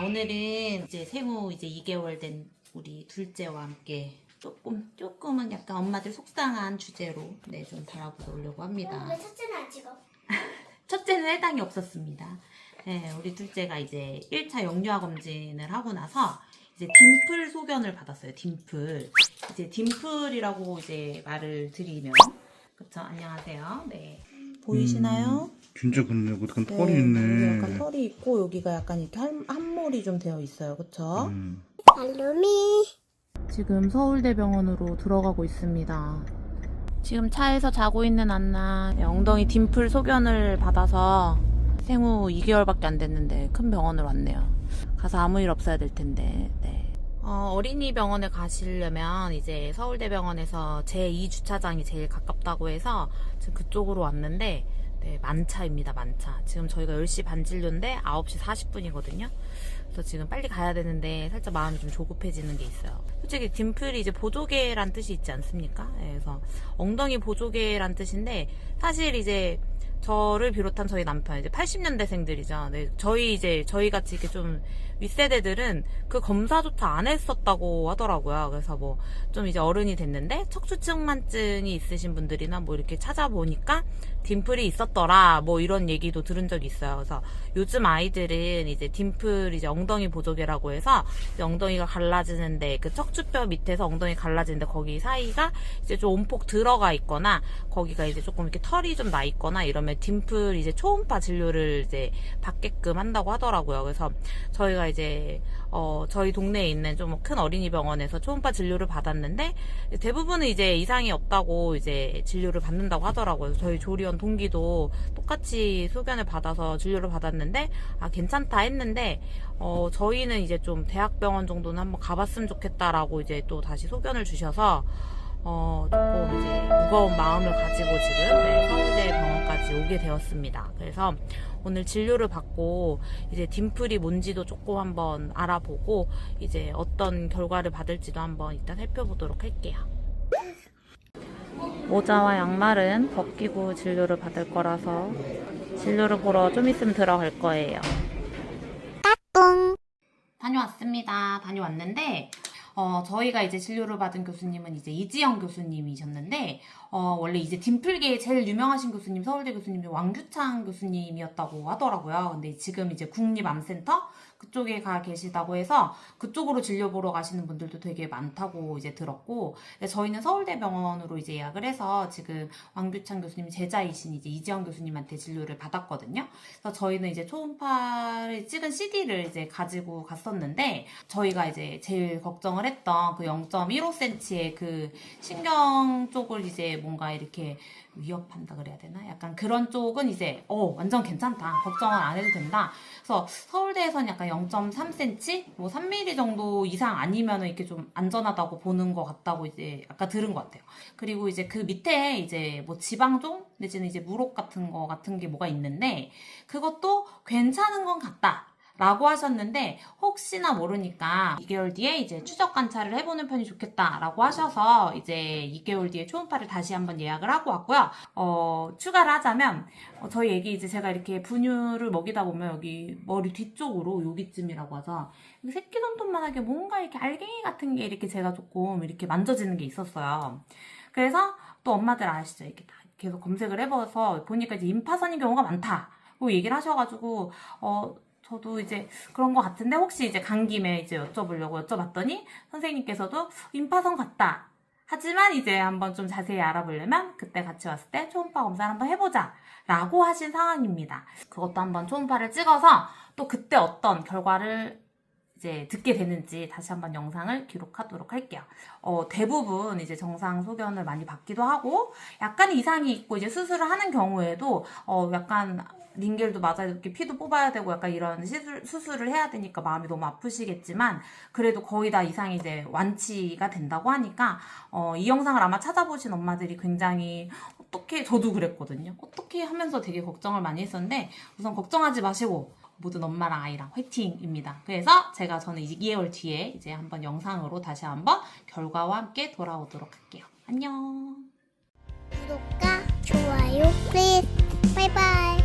자, 오늘은 이제 생후 이제 2개월 된 우리 둘째와 함께 조금, 조금은 약간 엄마들 속상한 주제로 네, 좀 달아보려고 합니다. 왜 첫째는 안 찍어? 첫째는 해당이 없었습니다. 네, 우리 둘째가 이제 1차 영유아 검진을 하고 나서 이제 딤플 소견을 받았어요. 딤플. 이제 딤플이라고 이제 말을 드리면 그쵸? 안녕하세요. 네. 보이시나요? 진짜 근데 약간 네, 털이 여기 있네. 약간 털이 있고 여기가 약간 이렇게 한, 한몰이 좀 되어 있어요. 그쵸? 음. 알루미. 지금 서울대병원으로 들어가고 있습니다. 지금 차에서 자고 있는 안나 네, 엉덩이 딤플 소견을 받아서 생후 2개월밖에 안 됐는데 큰 병원을 왔네요. 가서 아무 일 없어야 될 텐데. 네. 어, 어린이 병원에 가시려면 이제 서울대병원에서 제2주차장이 제일 가깝다고 해서 지금 그쪽으로 왔는데 네, 만차입니다, 만차. 지금 저희가 10시 반 진료인데 9시 40분이거든요. 그래서 지금 빨리 가야 되는데 살짝 마음이 좀 조급해지는 게 있어요. 솔직히 딤플이 이제 보조개란 뜻이 있지 않습니까? 예, 그래서 엉덩이 보조개란 뜻인데 사실 이제 저를 비롯한 저희 남편 이제 80년대생들이죠. 네, 저희 이제 저희 같이 이렇게 좀 윗세대들은 그 검사조차 안 했었다고 하더라고요. 그래서 뭐 좀 이제 어른이 됐는데 척추측만증이 있으신 분들이나 뭐 이렇게 찾아보니까 딤플이 있었더라 뭐 이런 얘기도 들은 적이 있어요. 그래서 요즘 아이들은 이제 딤플 이제 엉덩이 보조개라고 해서 엉덩이가 갈라지는데 그 척추뼈 밑에서 엉덩이 갈라지는데 거기 사이가 이제 좀 온폭 들어가 있거나 거기가 이제 조금 이렇게 털이 좀 나 있거나 이러면 딤플 이제 초음파 진료를 이제 받게끔 한다고 하더라고요. 그래서 저희가 이제 어 저희 동네에 있는 좀 큰 어린이 병원에서 초음파 진료를 받았는데 대부분은 이제 이상이 없다고 이제 진료를 받는다고 하더라고요. 저희 조리원 동기도 똑같이 소견을 받아서 진료를 받았는데 아 괜찮다 했는데 어 저희는 이제 좀 대학병원 정도는 한번 가봤으면 좋겠다라고 이제 또 다시 소견을 주셔서 어 조금 이제 무거운 마음을 가지고 지금 네, 서울대 병원까지 오게 되었습니다. 그래서 오늘 진료를 받고 이제 딤플이 뭔지도 조금 한번 알아보고 이제 어떤 결과를 받을지도 한번 이따 살펴보도록 할게요. 모자와 양말은 벗기고 진료를 받을 거라서 진료를 보러 좀 있으면 들어갈 거예요. 똥. 다녀왔습니다. 다녀왔는데 어, 저희가 이제 진료를 받은 교수님은 이제 이지영 교수님이셨는데 어, 원래 이제 딤플계에 제일 유명하신 교수님 서울대 교수님이 왕규창 교수님이었다고 하더라고요. 근데 지금 이제 국립암센터 그쪽에 가 계시다고 해서 그쪽으로 진료 보러 가시는 분들도 되게 많다고 이제 들었고 저희는 서울대병원으로 이제 예약을 해서 지금 왕규창 교수님 제자이신 이제 이지영 교수님한테 진료를 받았거든요. 그래서 저희는 이제 초음파를 찍은 CD를 이제 가지고 갔었는데 저희가 이제 제일 걱정을 했던 그 0.15cm의 그 신경 쪽을 이제 뭔가 이렇게 위협한다 그래야 되나? 약간 그런 쪽은 이제 어 완전 괜찮다. 걱정은 안 해도 된다. 그래서 서울대에서는 약간 0.3cm, 뭐 3mm 정도 이상 아니면은 이렇게 좀 안전하다고 보는 것 같다고 이제 아까 들은 것 같아요. 그리고 이제 그 밑에 이제 뭐 지방종 내지는 이제 무록 같은 거 같은 게 뭐가 있는데 그것도 괜찮은 건 같다. 라고 하셨는데 혹시나 모르니까 2개월 뒤에 이제 추적 관찰을 해보는 편이 좋겠다라고 하셔서 이제 2개월 뒤에 초음파를 다시 한번 예약을 하고 왔고요. 어, 추가를 하자면 어, 저희 애기 이제 제가 이렇게 분유를 먹이다 보면 여기 머리 뒤쪽으로 여기쯤이라고 하죠. 새끼 손톱만하게 뭔가 이렇게 알갱이 같은 게 이렇게 제가 조금 이렇게 만져지는 게 있었어요. 그래서 또 엄마들 아시죠? 이렇게 다 계속 검색을 해봐서 보니까 이제 임파선인 경우가 많다. 고 얘기를 하셔가지고 어 저도 이제 그런 것 같은데 혹시 이제 간 김에 이제 여쭤보려고 여쭤봤더니 선생님께서도 임파선 같다. 하지만 이제 한번 좀 자세히 알아보려면 그때 같이 왔을 때 초음파 검사를 한번 해보자. 라고 하신 상황입니다. 그것도 한번 초음파를 찍어서 또 그때 어떤 결과를 이제 듣게 되는지 다시 한번 영상을 기록하도록 할게요. 어, 대부분 이제 정상 소견을 많이 받기도 하고 약간 이상이 있고 이제 수술을 하는 경우에도 어, 약간 링겔도 맞아야 이렇게 피도 뽑아야 되고 약간 이런 시술, 수술을 해야 되니까 마음이 너무 아프시겠지만 그래도 거의 다 이상이 이제 완치가 된다고 하니까 어, 이 영상을 아마 찾아보신 엄마들이 굉장히 어떻게 저도 그랬거든요. 어떻게 하면서 되게 걱정을 많이 했었는데 우선 걱정하지 마시고 모든 엄마랑 아이랑 화이팅입니다. 그래서 제가 저는 2개월 뒤에 이제 한번 영상으로 다시 한번 결과와 함께 돌아오도록 할게요. 안녕. 구독과 좋아요, 플리즈. 바이바이.